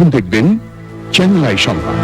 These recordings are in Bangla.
এখন দেখবেন চ্যানেল আই সংবাদ।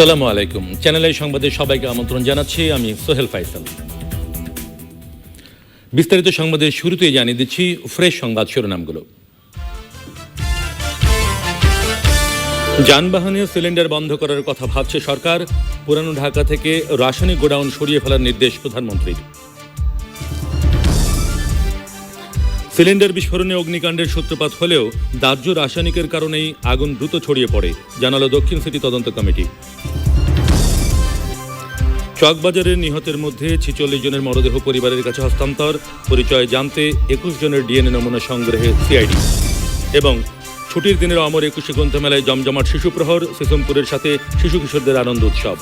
আসসালামু আলাইকুম। চ্যানেলের সংবাদে সবাইকে আমন্ত্রণ জানাচ্ছি। আমি সোহেল ফাইসাল। বিস্তারিত সংবাদের শুরুতেই জানিয়ে দিচ্ছি ফ্রেশ সংবাদ শিরোনামগুলো। যানবাহনে সিলিন্ডার বন্ধ করার কথা ভাবছে সরকার। পুরানো ঢাকা থেকে রাসায়নিক গোডাউন সরিয়ে ফেলার নির্দেশ প্রধানমন্ত্রীর। সিলিন্ডার বিস্ফোরণে অগ্নিকাণ্ডের সূত্রপাত হলেও দাহ্য রাসায়নিকের কারণেই আগুন দ্রুত ছড়িয়ে পড়ে, জানালো দক্ষিণ সিটি তদন্ত কমিটি। চকবাজারের নিহতের মধ্যে ছিচল্লিশ জনের মরদেহ পরিবারের কাছে হস্তান্তর। পরিচয় জানতে একুশ জনের ডিএনএ নমুনা সংগ্রহে সিআইডি। এবং ছুটির দিনের অমর একুশে গ্রন্থমেলায় জমজমাট শিশু প্রহর সিসমপুরের সাথে শিশু কিশোরদের আনন্দ উৎসব।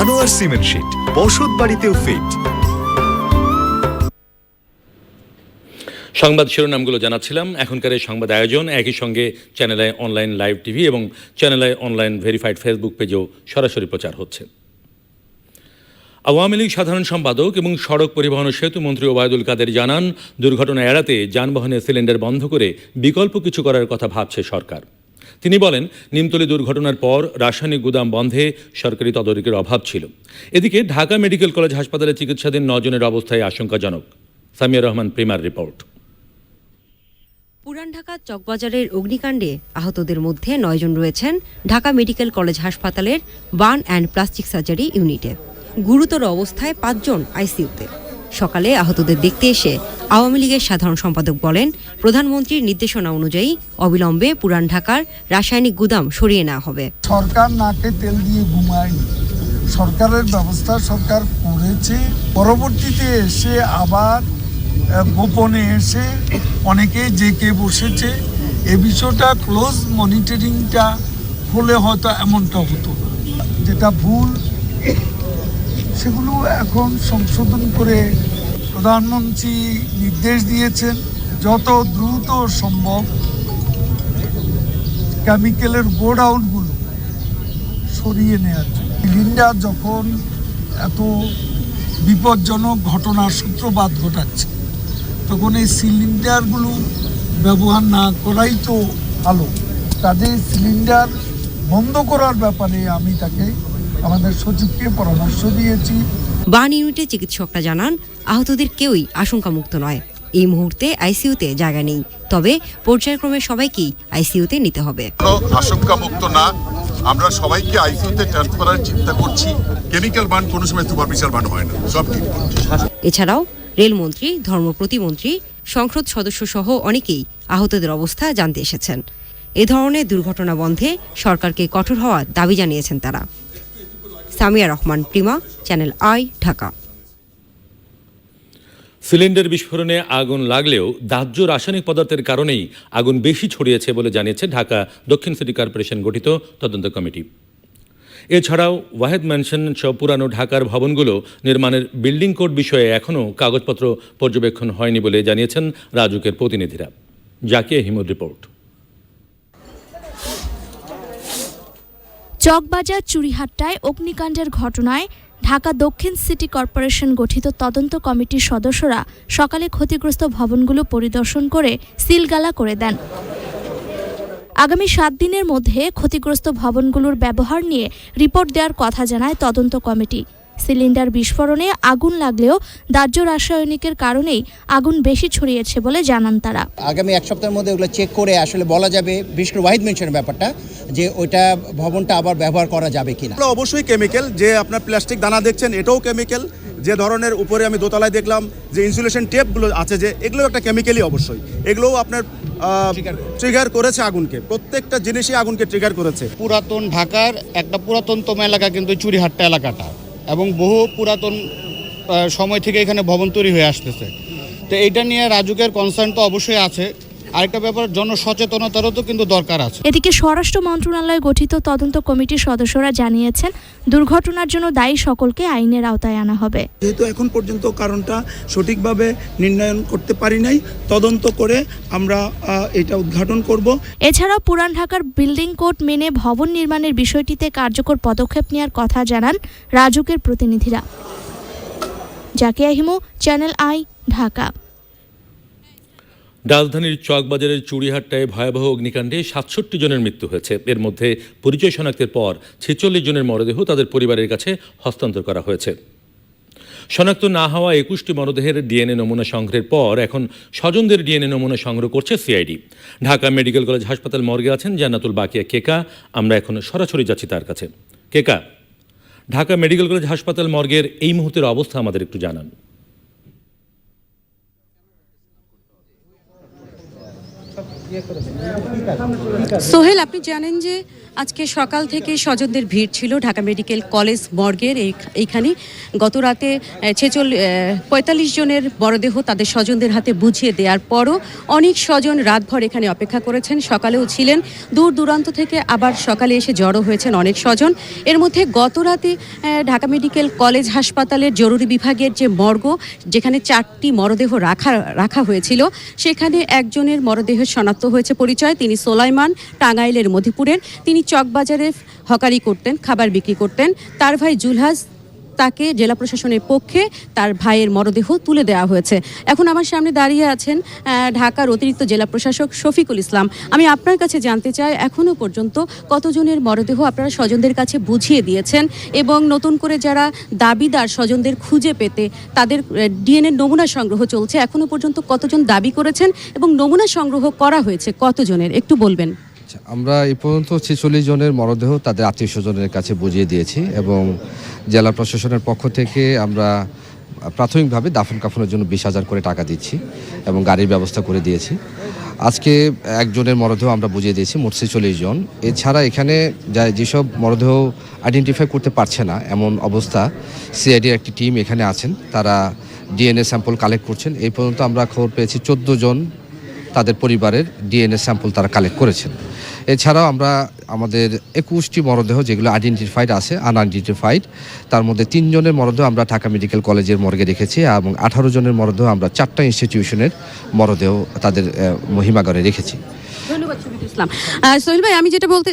আনোয়ার সিমেন্ট শীট বসত বাড়িতেও ফিট সংবাদ শিরোনামগুলো জানাচ্ছিলাম। এখনকার এই সংবাদ আয়োজন একই সঙ্গে চ্যানেলে অনলাইন লাইভ টিভি এবং চ্যানেলে অনলাইন ভেরিফাইড ফেসবুক পেজেও সরাসরি প্রচার হচ্ছে। আওয়ামী লীগ সাধারণ সম্পাদক এবং সড়ক পরিবহন সেতু মন্ত্রী ওবায়দুল কাদের জানান, দুর্ঘটনা এড়াতে যানবাহনের সিলিন্ডার বন্ধ করে বিকল্প কিছু করার কথা ভাবছে সরকার। তিনি বলেন, নিমতলি দুর্ঘটনার পর রাসায়নিক গুদাম বন্ধে সরকারি তদারকির অভাব ছিল। এদিকে ঢাকা মেডিকেল কলেজ হাসপাতালে চিকিৎসাধীন নজনের অবস্থায় আশঙ্কাজনক। সামিয়া রহমান, প্রিমার রিপোর্ট। পুরান ঢাকা চকবাজারের অগ্নিকাণ্ডে আহতদের মধ্যে নয়জন রয়েছেন ঢাকা মেডিকেল কলেজ হাসপাতালের বার্ন অ্যান্ড প্লাস্টিক সার্জারি ইউনিটে। গুরুতর অবস্থায় পাঁচজন আইসিইউতে। সকালে আহতদের দেখতে এসে আওয়ামী লীগের সাধারণ সম্পাদক বলেন, প্রধানমন্ত্রীর নির্দেশনা অনুযায়ী অবিলম্বে পুরান ঢাকার রাসায়নিক গুদাম সরিয়ে নেওয়া হবে। সরকার নাকে তেল দিয়ে ঘুমায়নি। সরকারের ব্যবস্থা সরকার করেছে। পরবর্তীতে এসে আবার গোপনে এসে অনেকে জেকে বসেছে এ বিষয়টা ক্লোজ মনিটরিংটা হলে হয়তো এমনটা হতো না। যেটা ভুল, সেগুলো এখন সংশোধন করে প্রধানমন্ত্রী নির্দেশ দিয়েছেন, যত দ্রুত সম্ভব কেমিক্যালের গোডাউনগুলো সরিয়ে নেওয়ার জন্য সিলিন্ডার যখন এত বিপজ্জনক ঘটনার সূত্রপাত ঘটাচ্ছে তখন এই সিলিন্ডারগুলো ব্যবহার না করাই তো ভালো। তাদের সিলিন্ডার বন্ধ করার ব্যাপারে আমি তাকে আমাদের সচিবকে পরামর্শ দিয়েছি। বার্ন ইউনিটে চিকিৎসকরা জানান আহতদের কেউই আশঙ্কামুক্ত নয়। এই মুহূর্তে আইসিইউতে জায়গা নেই তবে পর্যায়ক্রমে সবাইকেই আইসিইউতে নিতে হবে। আশঙ্কামুক্ত না। আমরা সবাইকে আইসিইউতে ট্রান্সফারের চিন্তা করছি। কেমিক্যাল বান কোনো সময় সুপারফিশিয়াল বান হয় না। সব ঠিক। এছাড়াও রেলমন্ত্রী, ধর্ম প্রতিমন্ত্রী, সংসদ সদস্য সহ অনেকেই আহতদের অবস্থা জানতে এসেছেন। এ ধরনের দুর্ঘটনা বন্ধে সরকারকে কঠোর হওয়ার দাবি জানিয়েছেন তারা। Samia Rahman, Prima, channel I, Dhaka. Cylinder বিস্ফোরণে আগুন লাগলেও দাহ্য রাসায়নিক পদার্থের কারণেই আগুন বেশি ছড়িয়েছে বলে জানিয়েছে ঢাকা দক্ষিণ সিটি কর্পোরেশন গঠিত তদন্ত কমিটি। এছাড়াও ওয়াহেদ ম্যানশন সহ পুরানো ঢাকার ভবনগুলো নির্মাণের বিল্ডিং কোড বিষয়ে এখনও কাগজপত্র পর্যবেক্ষণ হয়নি বলে জানিয়েছেন রাজুকের প্রতিনিধিরা। জাকিয়া হিমুর রিপোর্ট। চকবাজার চুরিহাট্টায় অগ্নিকাণ্ডের ঘটনায় ঢাকা দক্ষিণ সিটি কর্পোরেশন গঠিত তদন্ত কমিটির সদস্যরা সকালে ক্ষতিগ্রস্ত ভবনগুলো পরিদর্শন করে সিলগালা করে দেন। আগামী সাত দিনের মধ্যে ক্ষতিগ্রস্ত ভবনগুলোর ব্যবহার নিয়ে রিপোর্ট দেওয়ার কথা জানায় তদন্ত কমিটি। সিলিন্ডার বিস্ফোরণে আগুন লাগলেও দাহ্য রাসায়নিকের কারণেই আগুন বেশি ছড়িয়েছে বলে জানান তারা। আগামী এক সপ্তাহের মধ্যে ওগুলো চেক করে আসলে বলা যাবে বিশেষ করে ওয়াহিদ মেনশনের ব্যাপারটা যে ওইটা ভবনটা আবার ব্যবহার করা যাবে কিনা। অবশ্যই কেমিক্যাল যে আপনার প্লাস্টিক দানা দেখছেন এটাও কেমিক্যাল যে ধরনের উপরে আমি দোতলায় দেখলাম যে ইনসুলেশন টেপগুলো আছে যে এগুলো একটা কেমিক্যালই অবশ্যই। এগুলোও আপনার ট্রিগার করেছে। আগুনকে। প্রত্যেকটা জিনিসই আগুনকে ট্রিগার করেছে। পুরাতন ঢাকার একটা পুরাতনতম এলাকা কিন্তু চুরিহাট্টা এলাকাটা এবং বহু পুরাতন সময় থেকে এখানে ভবন তৈরি হয়ে আসতেছে। তো এইটা নিয়ে রাজুকের কনসার্ন তো অবশ্যই আছে। আরেকটা ব্যাপার জনসচেতনতারও তো কিন্তু দরকার আছে। এদিকে স্বরাষ্ট্র মন্ত্রণালয় গঠিত তদন্ত কমিটির সদস্যরা জানিয়েছেন দুর্ঘটনার জন্য দায়ী সকলকে আইনের আওতায় আনা হবে। যেহেতু এখন পর্যন্ত কারণটা সঠিকভাবে নির্ণয়ন করতে পারি নাই তদন্ত করে আমরা এটা উদ্ঘাটন করব। এছাড়াও পুরান ঢাকার বিল্ডিং কোড মেনে ভবন নির্মাণের বিষয়টিতে কার্যকর পদক্ষেপ নেওয়ার কথা জানান রাজুকের প্রতিনিধিরা। Zakia Himu channel I Dhaka. রাজধানীর চকবাজারের চুড়িহাট্টায় ভয়াবহ অগ্নিকাণ্ডে সাতষট্টি জনের মৃত্যু হয়েছে। এর মধ্যে পরিচয় শনাক্তের পর ছেচল্লিশ জনের মরদেহ তাদের পরিবারের কাছে হস্তান্তর করা হয়েছে। শনাক্ত না হওয়া একুশটি মরদেহের ডিএনএ নমুনা সংগ্রহের পর এখন স্বজনদের ডিএনএ নমুনা সংগ্রহ করছে সিআইডি। ঢাকা মেডিকেল কলেজ হাসপাতাল মর্গে আছেন জান্নাতুল বাকিয়া কেকা। আমরা এখন সরাসরি যাচ্ছি তার কাছে। কেকা, ঢাকা মেডিকেল কলেজ হাসপাতাল মর্গের এই মুহূর্তের অবস্থা আমাদের একটু জানান। সোহেল আপনি জানেন যে আজকে সকাল থেকে স্বজনদের ভিড় ছিল ঢাকা মেডিকেল কলেজ মর্গের এই- এইখানে। গত রাতে ছেচল পঁয়তাল্লিশ জনের মরদেহ তাদের স্বজনদের হাতে বুঝিয়ে দেওয়ার পরও অনেক স্বজন রাতভর এখানে অপেক্ষা করেছেন, সকালেও ছিলেন। দূর দূরান্ত থেকে আবার সকালে এসে জড়ো হয়েছেন অনেক স্বজন। এর মধ্যে গত রাতে ঢাকা মেডিকেল কলেজ হাসপাতালের জরুরি বিভাগের যে মর্গ, যেখানে চারটি মরদেহ রাখা রাখা হয়েছিল, সেখানে একজনের মরদেহ শনাক্ত হয়েছে পরিচয়। তিনি সোলাইমান টাঙ্গাইলের মধুপুরের। তিনি চকবাজারে হকারি করতেন, খাবার বিক্রি করতেন। তার ভাই জুলহাস তাকে জেলা প্রশাসনের পক্ষে তার ভাইয়ের মরদেহ তুলে দেওয়া হয়েছে। এখন আমার সামনে দাঁড়িয়ে আছেন ঢাকার অতিরিক্ত জেলা প্রশাসক শফিকুল ইসলাম। আমি আপনার কাছে জানতে চাই এখনও পর্যন্ত কতজনের মরদেহ আপনারা স্বজনদের কাছে বুঝিয়ে দিয়েছেন এবং নতুন করে যারা দাবিদার স্বজনদের খুঁজে পেতে তাদের ডিএনএ নমুনা সংগ্রহ চলছে এখনও পর্যন্ত কতজন দাবি করেছেন এবং নমুনা সংগ্রহ করা হয়েছে কতজনের? একটু বলবেন। আমরা এই পর্যন্ত ছেচল্লিশ জনের মরদেহ তাদের আত্মীয় স্বজনের কাছে বুঝিয়ে দিয়েছি এবং জেলা প্রশাসনের পক্ষ থেকে আমরা প্রাথমিকভাবে দাফন কাফনের জন্য বিশ হাজার করে টাকা দিচ্ছি এবং গাড়ির ব্যবস্থা করে দিয়েছি। আজকে একজনের মরদেহ আমরা বুঝিয়ে দিয়েছি, মোট ছেচল্লিশ জন। এছাড়া এখানে যা যেসব মরদেহ আইডেন্টিফাই করতে পারছে না, এমন অবস্থা সিআইডির একটি টিম এখানে আছেন, তারা ডিএনএ স্যাম্পল কালেক্ট করছেন। এই পর্যন্ত আমরা খবর পেয়েছি চোদ্দ জন তাদের পরিবারের ডিএনএ স্যাম্পল তারা কালেক্ট করেছেন। এছাড়াও আমরা আমাদের একুশটি মরদেহ যেগুলো আইডেন্টিফাইড আছে, আনআইডেন্টিফাইড, তার মধ্যে তিনজনের মরদেহ আমরা ঢাকা মেডিকেল কলেজের মর্গে রেখেছি এবং আঠারো জনের মরদেহ আমরা চারটা ইনস্টিটিউশনের মরদেহ তাদের মহিমাগারে রেখেছি। ধন্যবাদ ভাই, আমি যেটা বলতে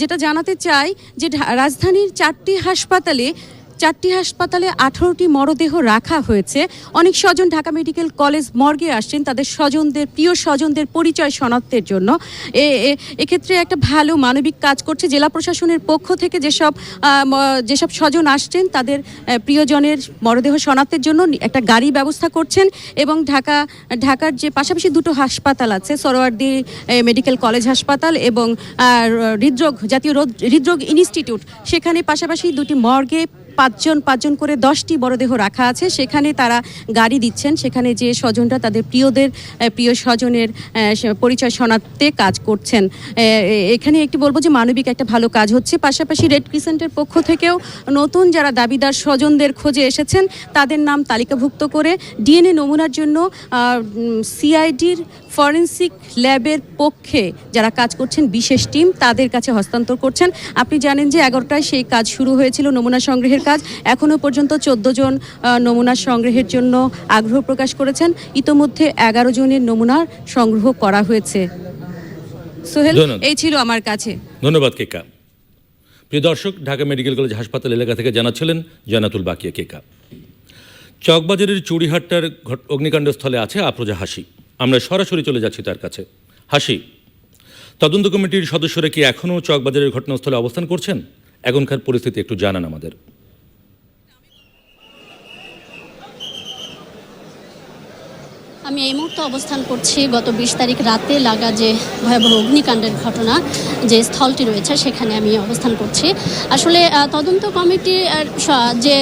যেটা জানাতে চাই যে রাজধানীর চারটি হাসপাতালে চারটি হাসপাতালে আঠারোটি মরদেহ রাখা হয়েছে। অনেক স্বজন ঢাকা মেডিকেল কলেজ মর্গে আসছেন। তাদের স্বজনদের, প্রিয় স্বজনদের পরিচয় শনাক্তের জন্য। এক্ষেত্রে একটা ভালো মানবিক কাজ করছে জেলা প্রশাসনের পক্ষ থেকে যেসব যেসব স্বজন আসছেন, তাদের প্রিয়জনের মরদেহ শনাক্তের জন্য একটা গাড়ি ব্যবস্থা করছেন এবং ঢাকা, ঢাকার যে পাশাপাশি দুটো হাসপাতাল আছে, সরোয়ার্দি মেডিকেল কলেজ হাসপাতাল এবং হৃদরোগ, জাতীয় রোগ- হৃদরোগ ইনস্টিটিউট। সেখানে পাশাপাশি দুটি মর্গে পাঁচজন পাঁচজন করে দশটি মরদেহ রাখা আছে। সেখানে তারা গাড়ি দিচ্ছেন। সেখানে যে স্বজনরা তাদের প্রিয়দের প্রিয় স্বজনের পরিচয় শনাক্তে কাজ করছেন। এখানে একটি বলব যে মানবিক একটা ভালো কাজ হচ্ছে। পাশাপাশি রেড ক্রিসেন্টের পক্ষ থেকেও নতুন যারা দাবিদার স্বজনদের খোঁজে এসেছেন, তাদের নাম তালিকাভুক্ত করে ডিএনএ নমুনার জন্য সিআইডির ফরেন্সিক ল্যাবের পক্ষে যারা কাজ করছেন, বিশেষ টিম, তাদের কাছে হস্তান্তর করছেন। আপনি জানেন যে এগারোটায় সেই কাজ শুরু হয়েছিল নমুনা সংগ্রহের কাজ এখনও পর্যন্ত চোদ্দ জন নমুনা সংগ্রহের জন্য আগ্রহ প্রকাশ করেছেন। ইতোমধ্যে এগারো জনের নমুনার সংগ্রহ করা হয়েছে। সোহেল এই ছিল আমার কাছে। ধন্যবাদ কেকা। প্রিয় দর্শক ঢাকা মেডিকেল কলেজ হাসপাতাল এলাকা থেকে জানাচ্ছিলেন জানাতুল বাকিয়া কেকা। চকবাজারের চুড়িহাট্টার ঘট- অগ্নিকাণ্ড স্থলে আছে আফরোজা হাসি। আমরা সরাসরি চলে যাচ্ছি তার কাছে। হাসি তদন্ত কমিটির সদস্যরা কি এখনও চকবাজারের ঘটনাস্থলে অবস্থান করছেন? এখনকার পরিস্থিতি একটু জানান আমাদের। আমি এই মুহূর্তে অবস্থান করছি গত বিশ তারিখ রাতে লাগা যে ভয়াবহ অগ্নিকাণ্ডের ঘটনা যে স্থলটি রয়েছে, সেখানে আমি অবস্থান করছি। আসলে তদন্ত কমিটি যে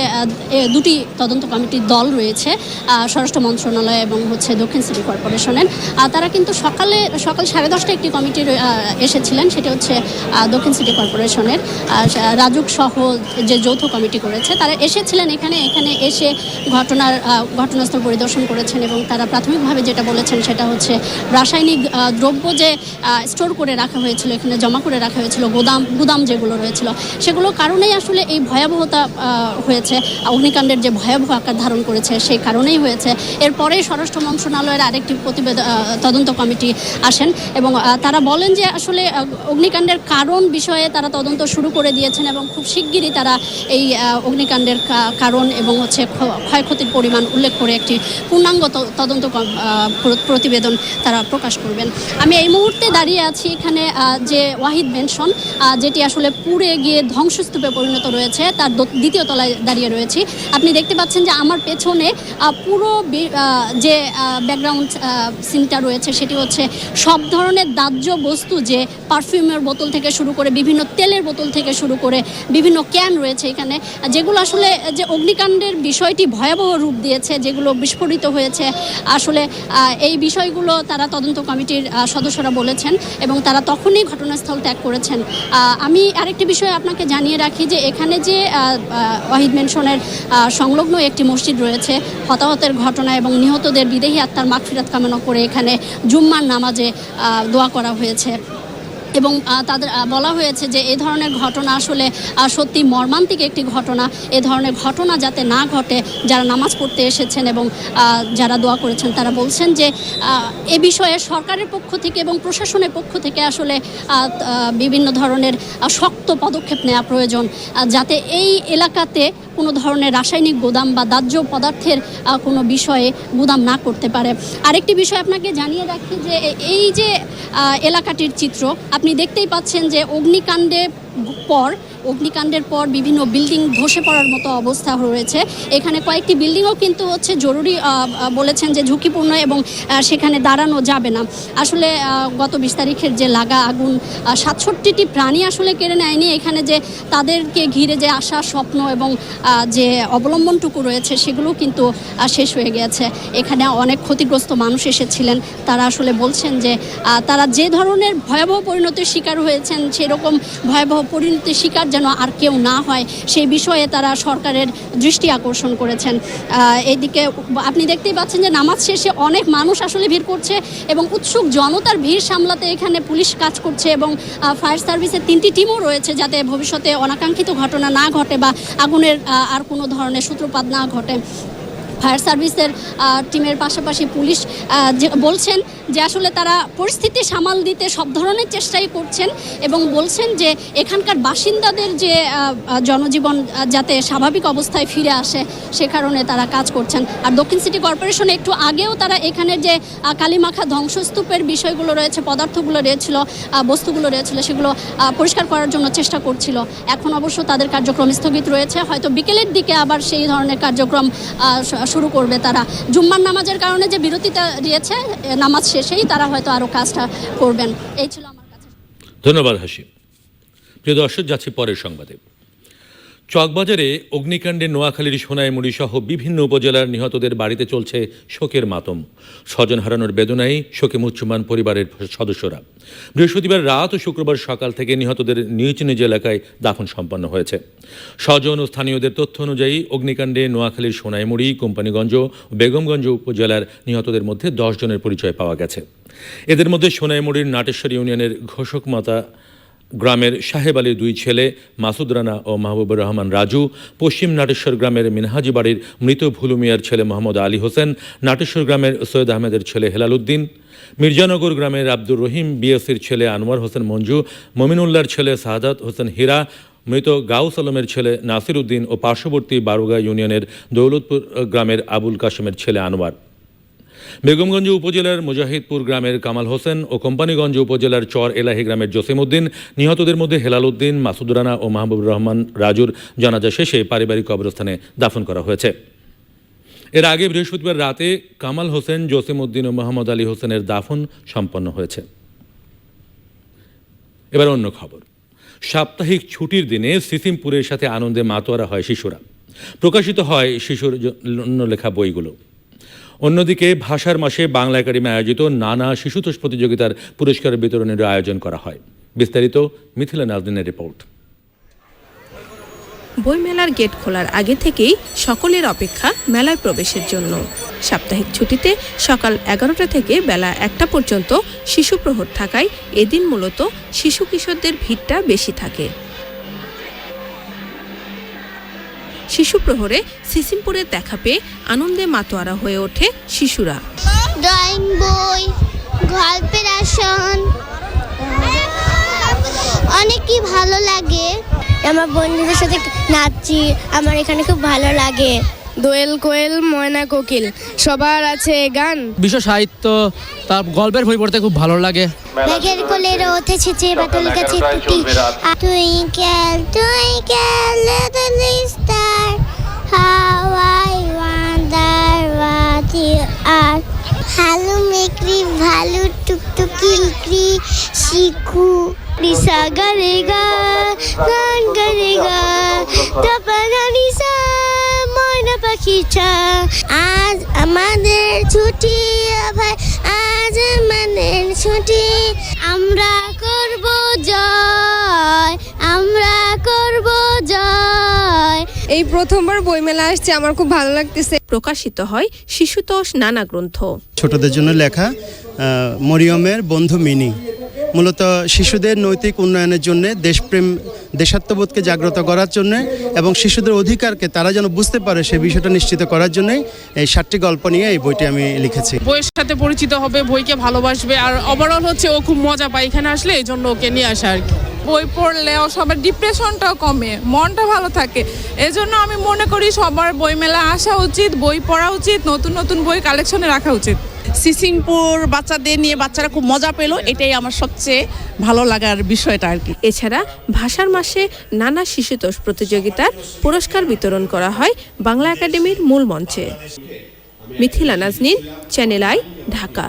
দুটি তদন্ত কমিটির দল রয়েছে স্বরাষ্ট্র মন্ত্রণালয় এবং হচ্ছে দক্ষিণ সিটি কর্পোরেশনের। তারা কিন্তু সকালে, সকাল সাড়ে দশটা একটি কমিটি এসেছিলেন, সেটা হচ্ছে দক্ষিণ সিটি কর্পোরেশনের। রাজুক সহ যে যৌথ কমিটি করেছে, তারা এসেছিলেন এখানে এখানে এসে ঘটনার ঘটনাস্থল পরিদর্শন করেছেন এবং তারা প্রাথমিকভাবে যেটা বলেছেন সেটা হচ্ছে রাসায়নিক দ্রব্য যে স্টোর করে রাখা হয়েছিল, এখানে জমা করে রাখা হয়েছিল, গোদাম, গুদাম যেগুলো রয়েছিল, সেগুলো কারণেই আসলে এই ভয়াবহতা হয়েছে। অগ্নিকাণ্ডের যে ভয়াবহ আকার ধারণ করেছে সেই কারণেই হয়েছে। এরপরে স্বরাষ্ট্র মন্ত্রণালয়ের আরেকটি প্রতিবেদন তদন্ত কমিটি আসেন এবং তারা বলেন যে আসলে অগ্নিকাণ্ডের কারণ বিষয়ে তারা তদন্ত শুরু করে দিয়েছেন এবং খুব শিগগিরই তারা এই অগ্নিকাণ্ডের কারণ এবং হচ্ছে ক্ষ- ক্ষয়ক্ষতির পরিমাণ উল্লেখ করে একটি পূর্ণাঙ্গ তদন্ত প্রতিবেদন তারা প্রকাশ করবেন। আমি এই মুহূর্তে দাঁড়িয়ে আছি এখানে যে ওয়াহিদ মেনশন যেটি আসলে পুড়ে গিয়ে ধ্বংসস্তূপে পরিণত রয়েছে, তার দ্বিতীয় তলায় দাঁড়িয়ে রয়েছি। আপনি দেখতে পাচ্ছেন যে আমার পেছনে পুরো যে ব্যাকগ্রাউন্ড সিনটা রয়েছে, সেটি হচ্ছে সব ধরনের দাহ্য বস্তু যে পারফিউমের বোতল থেকে শুরু করে বিভিন্ন তেলের বোতল থেকে শুরু করে বিভিন্ন ক্যান রয়েছে এখানে, যেগুলো আসলে যে অগ্নিকাণ্ডের বিষয়টি ভয়াবহ রূপ দিয়েছে, যেগুলো বিস্ফোরিত হয়েছে, আসলে আহ, এই বিষয়গুলো তারা তদন্ত কমিটির সদস্যরা বলেছেন এবং তারা তখনই ঘটনাস্থল ত্যাগ করেছেন। আমি আরেকটি বিষয় আপনাকে জানিয়ে রাখি যে এখানে যে ওয়াহিদ মেনশনের সংলগ্ন একটি মসজিদ রয়েছে হতাহতের ঘটনা এবং নিহতদের বিদেহী আত্মার মাগফিরাত কামনা করে এখানে জুম্মার নামাজে দোয়া করা হয়েছে। এবং তাদের বলা হয়েছে যে এ ধরনের ঘটনা আসলে সত্যি মর্মান্তিক একটি ঘটনা। এ ধরনের ঘটনা যাতে না ঘটে, যারা নামাজ পড়তে এসেছেন এবং যারা দোয়া করেছেন, তারা বলছেন যে এ বিষয়ে সরকারের পক্ষ থেকে এবং প্রশাসনের পক্ষ থেকে আসলে বিভিন্ন ধরনের শক্ত পদক্ষেপ নেওয়া প্রয়োজন। যাতে এই এলাকাতে কোনো ধরনের রাসায়নিক গোদাম বা দাহ্য পদার্থের কোনো বিষয়ে গুদাম না করতে পারে। আরেকটি বিষয় আপনাকে জানিয়ে রাখি যে এই যে এলাকাটির চিত্র আপনি দেখতেই পাচ্ছেন যে অগ্নিকাণ্ডে পর অগ্নিকাণ্ডের পর বিভিন্ন বিল্ডিং ধসে পড়ার মতো অবস্থা রয়েছে। এখানে কয়েকটি বিল্ডিংও কিন্তু হচ্ছে জরুরি বলেছেন যে ঝুঁকিপূর্ণ এবং সেখানে দাঁড়ানো যাবে না। আসলে গত বিশ তারিখের যে লাগা আগুন সাতষট্টিটি প্রাণী আসলে কেড়ে নেয়নি। এখানে যে তাদেরকে ঘিরে যে আশা, স্বপ্ন এবং যে অবলম্বনটুকু রয়েছে সেগুলো কিন্তু শেষ হয়ে গেছে। এখানে অনেক ক্ষতিগ্রস্ত মানুষ এসেছিলেন। তারা আসলে বলছেন যে তারা যে ধরনের ভয়াবহ পরিণতির শিকার হয়েছেন, সেরকম ভয়াবহ পরিণতির শিকার যেন আর কেউ না হয়, সেই বিষয়ে তারা সরকারের দৃষ্টি আকর্ষণ করেছেন। এদিকে আপনি দেখতেই পাচ্ছেন যে নামাজ শেষে অনেক মানুষ আসলে ভিড় করছে এবং উৎসুক জনতার ভিড় সামলাতে এখানে পুলিশ কাজ করছে এবং ফায়ার সার্ভিসের তিনটি টিমও রয়েছে যাতে ভবিষ্যতে অনাকাঙ্ক্ষিত ঘটনা না ঘটে বা আগুনের আর কোনো ধরনের সূত্রপাত না ঘটে। ফায়ার সার্ভিসের টিমের পাশাপাশি পুলিশ যে, বলছেন যে আসলে তারা পরিস্থিতি সামাল দিতে সব ধরনের চেষ্টাই করছেন এবং বলছেন যে এখানকার বাসিন্দাদের যে জনজীবন যাতে স্বাভাবিক অবস্থায় ফিরে আসে সে কারণে তারা কাজ করছেন। আর দক্ষিণ সিটি কর্পোরেশন একটু আগেও তারা এখানের যে কালীমাখা ধ্বংসস্তূপের বিষয়গুলো রয়েছে, পদার্থগুলো রয়েছিল বস্তুগুলো রয়েছিল, সেগুলো পরিষ্কার করার জন্য চেষ্টা করছিল। এখন অবশ্য তাদের কার্যক্রম স্থগিত রয়েছে। হয়তো বিকেলের দিকে আবার সেই ধরনের কার্যক্রম শুরু করবে তারা। জুম্মার নামাজের কারণে যে বিরতিটা দিয়েছে নামাজ শেষেই তারা হয়তো আরও কাজটা করবেন। এই ছিল আমার কাছে। ধন্যবাদ হাসিম প্রিয় দর্শক, যাচ্ছি পরের সংবাদে। চকবাজারে অগ্নিকাণ্ডে নোয়াখালীর সোনাইমুড়ি সহ বিভিন্ন উপজেলার নিহতদের বাড়িতে চলছে শোকের মাতম। স্বজন হারানোর বেদনায় শোকে মুচ্ছমান পরিবারের সদস্যরা। বৃহস্পতিবার রাত ও শুক্রবার সকাল থেকে নিহতদের নিজ নিজ এলাকায় দাফন সম্পন্ন হয়েছে। স্বজন ও স্থানীয়দের তথ্য অনুযায়ী অগ্নিকাণ্ডে নোয়াখালীর সোনাইমুড়ি, কোম্পানিগঞ্জ বেগমগঞ্জ উপজেলার নিহতদের মধ্যে দশ জনের পরিচয় পাওয়া গেছে। এদের মধ্যে সোনাইমুড়ির নাটেশ্বর ইউনিয়নের ঘোষকমাতা গ্রামের সাহেব আলীর দুই ছেলে, মাসুদ রানা ও মাহবুবুর রহমান রাজু, পশ্চিম নাটেশ্বর গ্রামের মিনহাজি বাড়ির মৃত ভুলু মিয়ার ছেলে মোহাম্মদ আলী হোসেন, নাটেশ্বর গ্রামের সৈয়দ আহমেদের ছেলে হেলাল উদ্দিন মির্জানগর গ্রামের আব্দুর রহিম বিএসির ছেলে আনোয়ার হোসেন মঞ্জু, মমিনুল্লাহর ছেলে সাহাদাত হোসেন হীরা, মৃত গাউস আলমের ছেলে নাসির উদ্দিন ও পার্শ্ববর্তী বারুগা ইউনিয়নের দৌলতপুর গ্রামের আবুল কাশেমের ছেলে আনোয়ার। বেগমগঞ্জ উপজেলার মুজাহিদপুর গ্রামের কামাল হোসেন ও কোম্পানিগঞ্জ উপজেলার চর এলাহি গ্রামের জসিমউদ্দিন নিহতদের মধ্যে হেলাল উদ্দিন, মাসুদ রানা ও মাহবুবুর রহমান রাজুর জানাজা শেষে পারিবারিক কবরস্থানে দাফন করা হয়েছে। এর আগে বৃহস্পতিবার রাতে কামাল হোসেন, জসিম উদ্দিন ও মোহাম্মদ আলী হোসেনের দাফন সম্পন্ন হয়েছে। এবার অন্য খবর। সাপ্তাহিক ছুটির দিনে সিসিমপুরের সাথে আনন্দে মাতোয়ারা হয় শিশুরা। প্রকাশিত হয় শিশুর জন্য লেখা বইগুলো। অন্যদিকে ভাষার মাসে বাংলা একাডেমি আয়োজিত নানা শিশুতোষ প্রতিযোগিতার পুরস্কার বিতরণের আয়োজন করা হয়। বিস্তারিত মিথিলা নাজদিনের রিপোর্ট। বইমেলার গেট খোলার আগে থেকেই সকলের অপেক্ষা মেলায় প্রবেশের জন্য। সাপ্তাহিক ছুটিতে সকাল এগারোটা থেকে বেলা একটা পর্যন্ত শিশু প্রহর থাকায় এদিন মূলত শিশু কিশোরদের ভিড়টা বেশি থাকে। শিশু প্রহরে সিসিমপুরে দেখা পেয়ে আনন্দে মাতোয়ারা হয়ে ওঠে শিশুরা। ড্রয়িং বই গল্পের আসন অনেকই ভালো লাগে। আমার বন্ধুদের সাথে নাচছি আমার এখানে খুব ভালো লাগে। দোয়েল কোয়েল ময়না কোকিল সবার আছে গান। বিশ্ব সাহিত্য তার গল্পের বই পড়তে খুব ভালো লাগে। ব্যাগের কোলে রোদ এসেছে বাদল গাছে টুটি twinkle twinkle how I wonder what you are ভালো মেকরি ভালো টুকটুকি ইকরি শিখু নিসা গরেগা গান গরেগা তপনা নিসা ময়না পাখিটা আজ আমাদের ছুটি ভাই আজ আমাদের ছুটি আমরা করব জয় এই প্রথমবার বইমেলা আসছে আমার খুব ভালো লাগতেছে। প্রকাশিত হয় শিশুতোষ নানা গ্রন্থ। ছোটদের জন্য লেখা মরিয়মের বন্ধু মিনি। মূলত শিশুদের নৈতিক উন্নয়নের জন্য দেশপ্রেম দেশাত্মবোধকে জাগ্রত করার জন্য এবং শিশুদের অধিকারকে তারা যেন বুঝতে পারে সে বিষয়টা নিশ্চিত করার জন্যই এই সাতটি গল্প নিয়ে এই বইটি আমি লিখেছি। বইয়ের সাথে পরিচিত হবে বইকে ভালোবাসবে আর ওভারঅল হচ্ছে ও খুব মজা পায় এখানে আসলে এই জন্য ওকে নিয়ে আসা আর কি। বই পড়লে সবার ডিপ্রেশনটাও কমে মনটা ভালো থাকে। এজন্য আমি মনে করি সবার বইমেলা আসা উচিত বই পড়া উচিত নতুন নতুন বই কালেকশনে রাখা উচিত। সিসিমপুর বাচ্চাদের নিয়ে বাচ্চারা খুব মজা পেল এটাই আমার সবচেয়ে ভালো লাগার বিষয়টা আর কি। এছাড়া ভাষার মাসে নানা শিশুতোষ প্রতিযোগিতার পুরস্কার বিতরণ করা হয় বাংলা একাডেমির মূল মঞ্চে। Mithila Nazneen channel I Dhaka.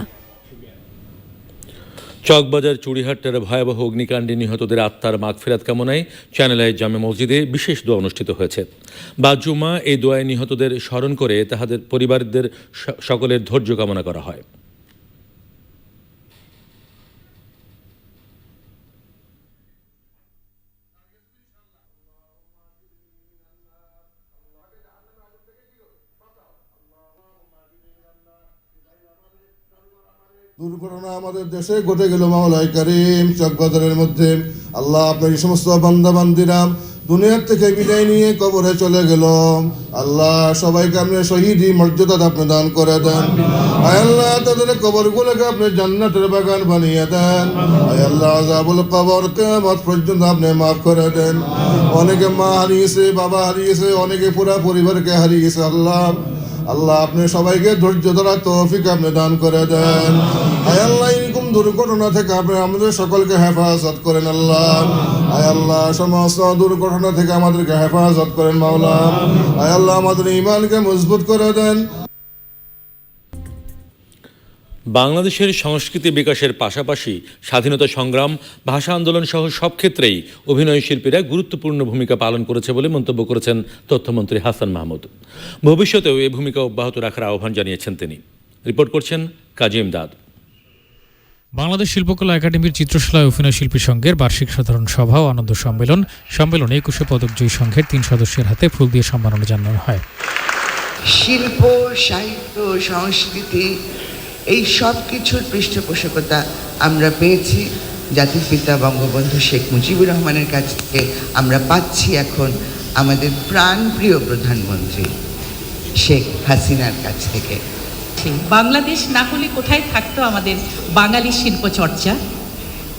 Chawkbazar, চুড়িহাট্টার ভয়াবহ অগ্নিকাণ্ডে নিহতদের আত্মার মাগফিরাত কামনায় চ্যানেলায় জামে মসজিদে বিশেষ দোয়া অনুষ্ঠিত হয়েছে। বাজুমা এই দোয়ায় নিহতদের স্মরণ করে তাহাদের পরিবারদের সকলের ধৈর্য কামনা করা হয়। দুর্ঘটনা আমাদের দেশে ঘটে গেল মাওলাই করিম চকবাজারের মধ্যে। আল্লাহ আপনার এই সমস্ত বান্দা বান্দিরাম দুনিয়ার থেকে বিদায় নিয়ে কবরে চলে গেল। আল্লাহ সবাইকে আপনি শহীদি মর্যাদা আপনি দান করে দেন। আয় আল্লাহ, তাদের কবরগুলোকে আপনি জান্নাতের বাগান বানিয়ে দেন। আয় আল্লাহ আজাবুল কবর কেমত পর্যন্ত আপনি মাফ করে দেন। অনেকে মা হারিয়েছে, বাবা হারিয়েছে, অনেকে পুরা পরিবারকে হারিয়েছে, আল্লাহ। আল্লাহ আপনি সবাইকে ধৈর্য ধরার তৌফিক আপনি দান করে দেন। আয় আল্লাহ, এরকম দুর্ঘটনা থেকে আপনি আমাদের সকলকে হেফাজত করেন আল্লাহ। আয় আল্লাহ, সমস্ত দুর্ঘটনা থেকে আমাদেরকে হেফাজত করেন মাওলা। আয় আল্লাহ, আমাদের ইমানকে মজবুত করে দেন। বাংলাদেশের সংস্কৃতি বিকাশের পাশাপাশি স্বাধীনতা সংগ্রাম ভাষা আন্দোলন সহ সব ক্ষেত্রেই অভিনয় শিল্পীরা গুরুত্বপূর্ণ ভূমিকা পালন করেছে বলে মন্তব্য করেছেন তথ্যমন্ত্রী হাসান মাহমুদ। ভবিষ্যতেও এই ভূমিকা অব্যাহত রাখার আহ্বান জানিয়েছেন তিনি। রিপোর্ট করছেন কাজিম দাদ বাংলাদেশ শিল্পকলা একাডেমির চিত্রশালায় অভিনয় শিল্পী সংঘের বার্ষিক সাধারণ সভা ও আনন্দ সম্মেলন সম্মেলনে একুশে পদকজয়ী সংঘের তিন সদস্যের হাতে ফুল দিয়ে সম্মাননা জানানো হয়। শিল্প সাহিত্য সংস্কৃতি এই সব কিছুর পৃষ্ঠপোষকতা আমরা পেয়েছি জাতির পিতা বঙ্গবন্ধু শেখ মুজিবুর রহমানের কাছ থেকে আমরা পাচ্ছি এখন আমাদের প্রাণপ্রিয় প্রধানমন্ত্রী শেখ হাসিনার কাছ থেকে। বাংলাদেশ না হলে কোথায় থাকতো আমাদের বাঙালি শিল্প চর্চা?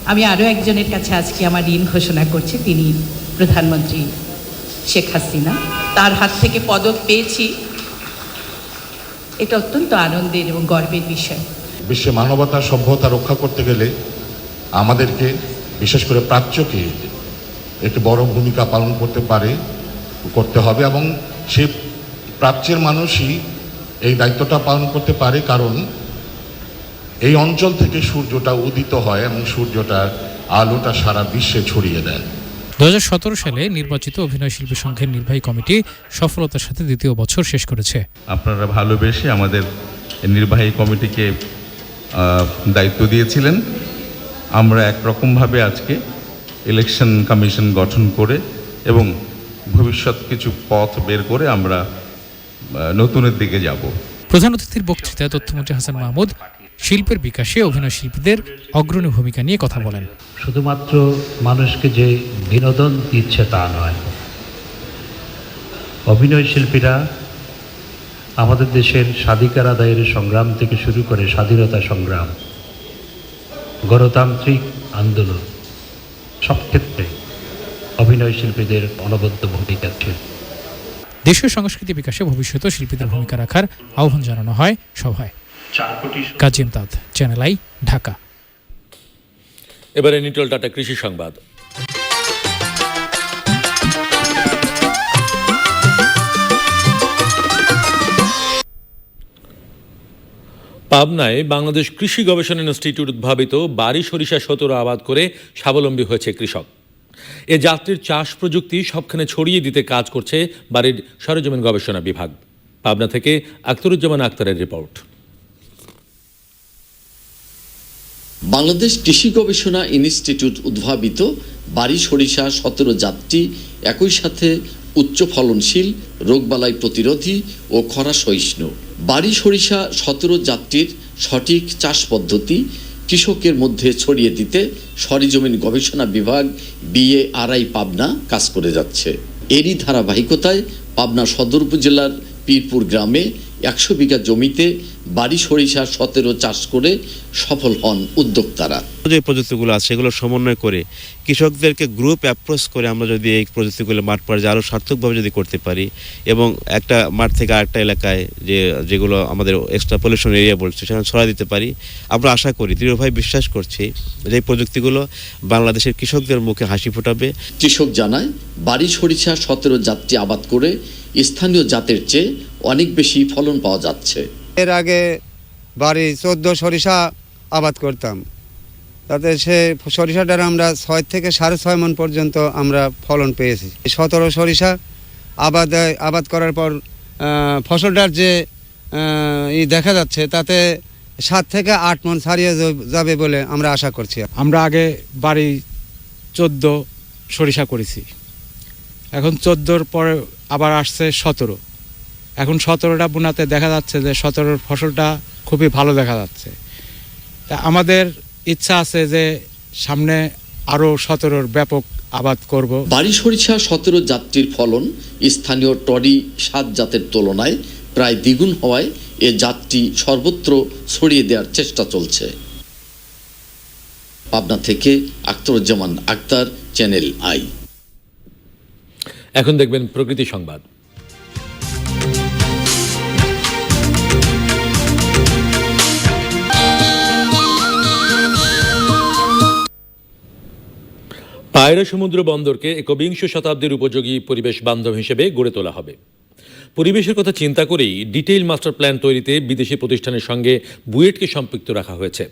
আমি আরও একজনের কাছে আজকে আমার ঋণ ঘোষণা করছি, তিনি প্রধানমন্ত্রী শেখ হাসিনা। তার হাত থেকে পদক পেয়েছি এটা অত্যন্ত আনন্দের এবং গর্বের বিষয়। বিশ্বে মানবতা সভ্যতা রক্ষা করতে গেলে আমাদেরকে বিশেষ করে প্রাচ্যকে একটি বড় ভূমিকা পালন করতে পারে, করতে হবে এবং সেই প্রাচ্যের মানুষই এই দায়িত্বটা পালন করতে পারে কারণ এই অঞ্চল থেকে সূর্যটা উদিত হয় এবং সূর্যটার আলোটা সারা বিশ্বে ছড়িয়ে দেয়। দু সালে নির্বাচিত অভিনয় শিল্পী সংঘের নির্বাহী কমিটি সফলতার সাথে দ্বিতীয় বছর শেষ করেছে। আপনারা ভালোবেসে আমাদের নির্বাহী কমিটিকে দায়িত্ব দিয়েছিলেন। আমরা একরকমভাবে আজকে ইলেকশন কমিশন গঠন করে এবং ভবিষ্যৎ কিছু পথ বের করে আমরা নতুনের দিকে যাব। প্রধান অতিথির বক্তৃতায় তথ্যমন্ত্রী হাসান মাহমুদ শিল্পের বিকাশে অভিনয় শিল্পীদের অগ্রণী ভূমিকা নিয়ে কথা বলেন। শুধুমাত্র মানুষকে যে বিনোদন দিচ্ছে তা নয় অভিনয় শিল্পীরা আমাদের দেশের স্বাধিকার আদায়ের সংগ্রাম থেকে শুরু করে স্বাধীনতা সংগ্রাম গণতান্ত্রিক আন্দোলন সব ক্ষেত্রে অভিনয় শিল্পীদের অনবদ্য ভূমিকা ছিল। দেশীয় সংস্কৃতি বিকাশে ভবিষ্যতেও শিল্পীদের ভূমিকা রাখার আহ্বান জানানো হয় সভায়। Kazi Imtad channel I Dhaka. এবারে নিটল টাটা কৃষি সংবাদ। পাবনায় বাংলাদেশ কৃষি গবেষণা ইনস্টিটিউট উদ্ভাবিত বাড়ি সরিষা সতেরো আবাদ করে স্বাবলম্বী হয়েছে কৃষক। এ যাত্রীর চাষ প্রযুক্তি সবখানে ছড়িয়ে দিতে কাজ করছে বাড়ির সরজমিন গবেষণা বিভাগ। পাবনা থেকে আখতারুজ্জামান আক্তারের রিপোর্ট। বাংলাদেশ কৃষি গবেষণা ইনস্টিটিউট উদ্ভাবিত বাড়ি সরিষা সতেরো জাতটি একই সাথে উচ্চ ফলনশীল, রোগবালাই প্রতিরোধী ও খরা সহিষ্ণু। বাড়ি সরিষা সতেরো জাতটির সঠিক চাষ পদ্ধতি কৃষকের মধ্যে ছড়িয়ে দিতে সরিজমিন গবেষণা বিভাগ বিএ বিএআরআই পাবনা কাজ করে যাচ্ছে। এরই ধারাবাহিকতায় পাবনা সদর উপজেলার পীরপুর গ্রামে একশো বিঘা জমিতে বাড়ি সরিষা সতেরো চাষ করে সফল হন উদ্যোক্তারা। যে প্রযুক্তিগুলো আছে সেগুলো সমন্বয় করে কৃষকদেরকে গ্রুপ অ্যাপ্রোচ করে আমরা যদি এই প্রযুক্তিগুলো মাঠ পর্যায়ে আরও সার্থকভাবে যদি করতে পারি এবং একটা মাঠ থেকে আরেকটা এলাকায় যে যেগুলো আমাদের এক্সট্রা পলিউশন এরিয়া বলছে সেখানে ছড়া দিতে পারি আমরা আশা করি দৃঢ়ভাবে বিশ্বাস করছি যে এই প্রযুক্তিগুলো বাংলাদেশের কৃষকদের মুখে হাসি ফোটাবে। কৃষক জানায় বাড়ি সরিষা সতেরো যাত্রী আবাদ করে স্থানীয় জাতের চেয়ে অনেক বেশি ফলন পাওয়া যাচ্ছে। এর আগে বাড়ি চোদ্দ সরিষা আবাদ করতাম। তাতে সে সরিষাটার আমরা ছয় থেকে সাড়ে ছয় মন পর্যন্ত আমরা ফলন পেয়েছি। সতেরো সরিষা আবাদ আবাদ করার পর ফসলটার যে ই দেখা যাচ্ছে তাতে সাত থেকে আট মন ছাড়িয়ে যাবে বলে আমরা আশা করছি। আমরা আগে বাড়ি চোদ্দ সরিষা করেছি। এখন চোদ্দোর পরে আবার আসছে সতেরো। এখন সতেরোটা বোনাতে দেখা যাচ্ছে যে সতেরোর ফসলটা খুবই ভালো দেখা যাচ্ছে। তা আমাদের ইচ্ছা আছে যে সামনে আরও সতেরোর ব্যাপক আবাদ করব। বাড়ি সরিষা সতেরো জাতটির ফলন স্থানীয় টরি সাত জাতের তুলনায় প্রায় দ্বিগুণ হওয়ায় এ জাতটি সর্বত্র ছড়িয়ে দেওয়ার চেষ্টা চলছে। পাবনা থেকে আখতারুজ্জামান আক্তার চ্যানেল আই। এখন দেখবেন প্রকৃতি সংবাদ। পায়রা সমুদ্র বন্দরকে একবিংশ শতাব্দীর উপযোগী পরিবেশ বান্ধব হিসেবে গড়ে তোলা হবে। পরিবেশের কথা চিন্তা করেই ডিটেইল মাস্টার প্ল্যান তৈরিতে বিদেশি প্রতিষ্ঠানের সঙ্গে বুয়েটকে সম্পৃক্ত রাখা হয়েছে।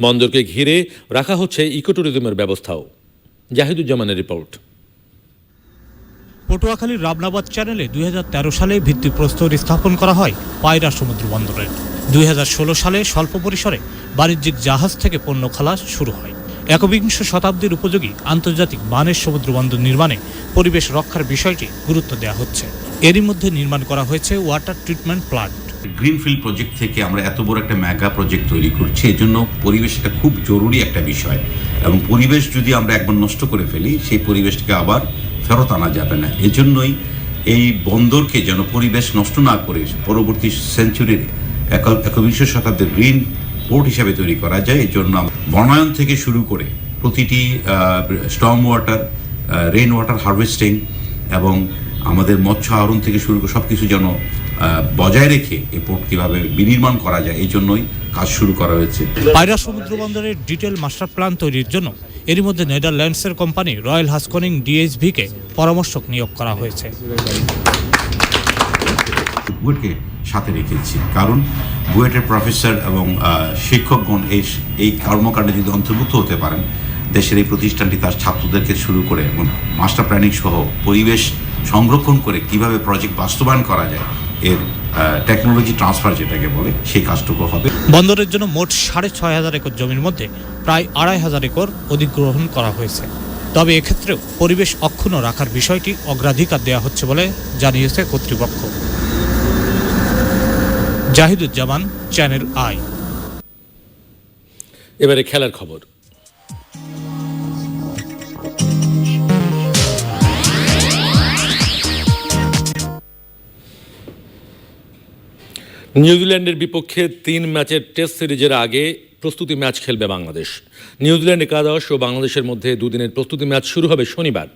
বন্দরকে ঘিরে রাখা হচ্ছে ইকোট্যুরিজমের ব্যবস্থাও। জাহিদুজ্জামানের রিপোর্ট। পটুয়াখালীর রাবনাবাদ চ্যানেলে দুই সালে ভিত্তিপ্রস্তর স্থাপন করা হয় পায়রা সমুদ্র বন্দরের। দুই সালে স্বল্প পরিসরে বাণিজ্যিক জাহাজ থেকে পণ্য খালাস শুরু হয়। একবিংশ শতাব্দীর উপযোগী আন্তর্জাতিক মানের সমুদ্র বন্দর নির্মাণে পরিবেশ রক্ষার বিষয়টি গুরুত্ব দেওয়া হচ্ছে। এরই মধ্যে নির্মাণ করা হয়েছে water treatment plant. Greenfield project থেকে আমরা এত বড় একটা মেগা প্রজেক্ট তৈরি করছি, এজন্য পরিবেশ একটা খুব জরুরি একটা বিষয়। এবং পরিবেশ যদি আমরা একবার নষ্ট করে ফেলি, সেই পরিবেশটাকে আবার ফেরত আনা যাবে না। এজন্যই এই বন্দরকে যেন পরিবেশ নষ্ট না করে পরবর্তী সেঞ্চুরির এক- একবিংশ শতাব্দীর গ্রিন পোর্ট হিসাবে তৈরি করা যায়। এই জন্য বনায়ন থেকে শুরু করে প্রতিটি storm water rain water harvesting এবং আমাদের মৎস্য আহরণ থেকে শুরু করে সব কিছু যেন বজায় রেখে এই পোর্ট কীভাবে বিনির্মাণ করা যায় এই জন্যই কাজ শুরু করা হয়েছে। পায়রা সমুদ্র বন্দরের ডিটেল মাস্টার প্ল্যান তৈরির জন্য এরই মধ্যে নেদারল্যান্ডসের কোম্পানি রয়্যাল হাসকনিং ডিএইচভিকে পরামর্শক নিয়োগ করা হয়েছে। বুয়েটকে সাথে রেখেছি। কারণ বুয়েটের প্রফেসর এবং শিক্ষকগণ এই এই কর্মকাণ্ডে যদি অন্তর্ভুক্ত হতে পারেন, দেশের এই প্রতিষ্ঠানটি তার ছাত্রদেরকে শুরু করে এবং মাস্টার প্ল্যানিং সহ পরিবেশ সংরক্ষণ করে কীভাবে প্রজেক্ট বাস্তবায়ন করা যায় এর টেকনোলজি ট্রান্সফার যেটাকে বলে সেই কাজটুকু হবে। বন্দরের জন্য মোট সাড়ে ছয় হাজার একর জমির মধ্যে প্রায় আড়াই হাজার একর অধিগ্রহণ করা হয়েছে। তবে এক্ষেত্রেও পরিবেশ অক্ষুণ্ণ রাখার বিষয়টি অগ্রাধিকার দেওয়া হচ্ছে বলে জানিয়েছে কর্তৃপক্ষ। Zahiduzzaman channel I. এবারে খেলার খবর। নিউজিল্যান্ডের বিপক্ষে তিন ম্যাচের টেস্ট সিরিজের আগে প্রস্তুতি ম্যাচ খেলবে বাংলাদেশ। নিউজিল্যান্ড, একাদশ ও বাংলাদেশের মধ্যে দুদিনের প্রস্তুতি ম্যাচ শুরু হবে শনিবার।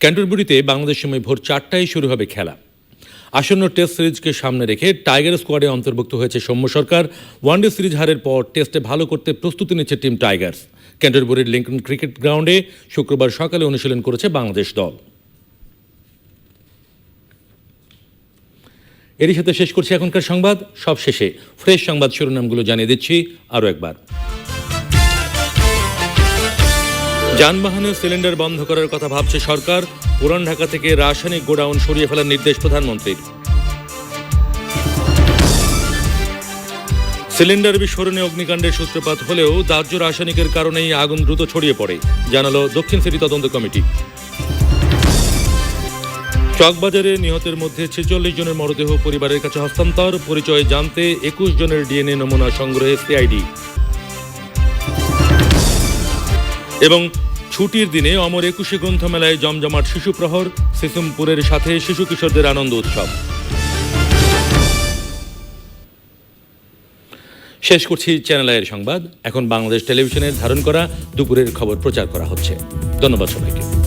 ক্যান্টনবুরিতে বাংলাদেশ সময় ভোর চারটায় শুরু হবে খেলা। আসন্ন টেস্ট সিরিজকে সামনে রেখে টাইগার স্কোয়াডে অন্তর্ভুক্ত হয়েছে সৌম্য সরকার। ওয়ানডে সিরিজ হারের পর টেস্টে ভালো করতে প্রস্তুতি নিচ্ছে টিম টাইগার্স। ক্যান্টারবুরির লিঙ্কন ক্রিকেট গ্রাউন্ডে শুক্রবার সকালে অনুশীলন করেছে বাংলাদেশ দল। এরই সাথে শেষ করছি এখনকার সংবাদ। সব শেষে ফ্রেশ সংবাদ শিরোনামগুলো জানিয়ে দিচ্ছি আরও একবার। যানবাহনের সিলিন্ডার বন্ধ করার কথা ভাবছে সরকার। পুরান ঢাকা থেকে রাসায়নিক গোডাউন সরিয়ে ফেলার নির্দেশ প্রধানমন্ত্রীর। সিলিন্ডার বিস্ফোরণে অগ্নিকাণ্ডের সূত্রপাত হলেও দাহ্য রাসায়নিকের কারণেই আগুন দ্রুত ছড়িয়ে পড়ে, জানালো দক্ষিণ সিটি তদন্ত কমিটি। চকবাজারে নিহতের মধ্যে ছেচল্লিশ জনের মরদেহ পরিবারের কাছে হস্তান্তর। পরিচয় জানতে একুশ জনের ডিএনএ নমুনা সংগ্রহে সিআইডি। এবং ছুটির দিনে অমর একুশে গ্রন্থমেলায় জমজমাট শিশু প্রহর, সিসুমপুরের সাথে শিশু কিশোরদের আনন্দ উৎসব। শেষ করছি চ্যানেল সংবাদ। এখন বাংলাদেশ টেলিভিশনের ধারণ করা দুপুরের খবর প্রচার করা হচ্ছে। ধন্যবাদ সবাইকে।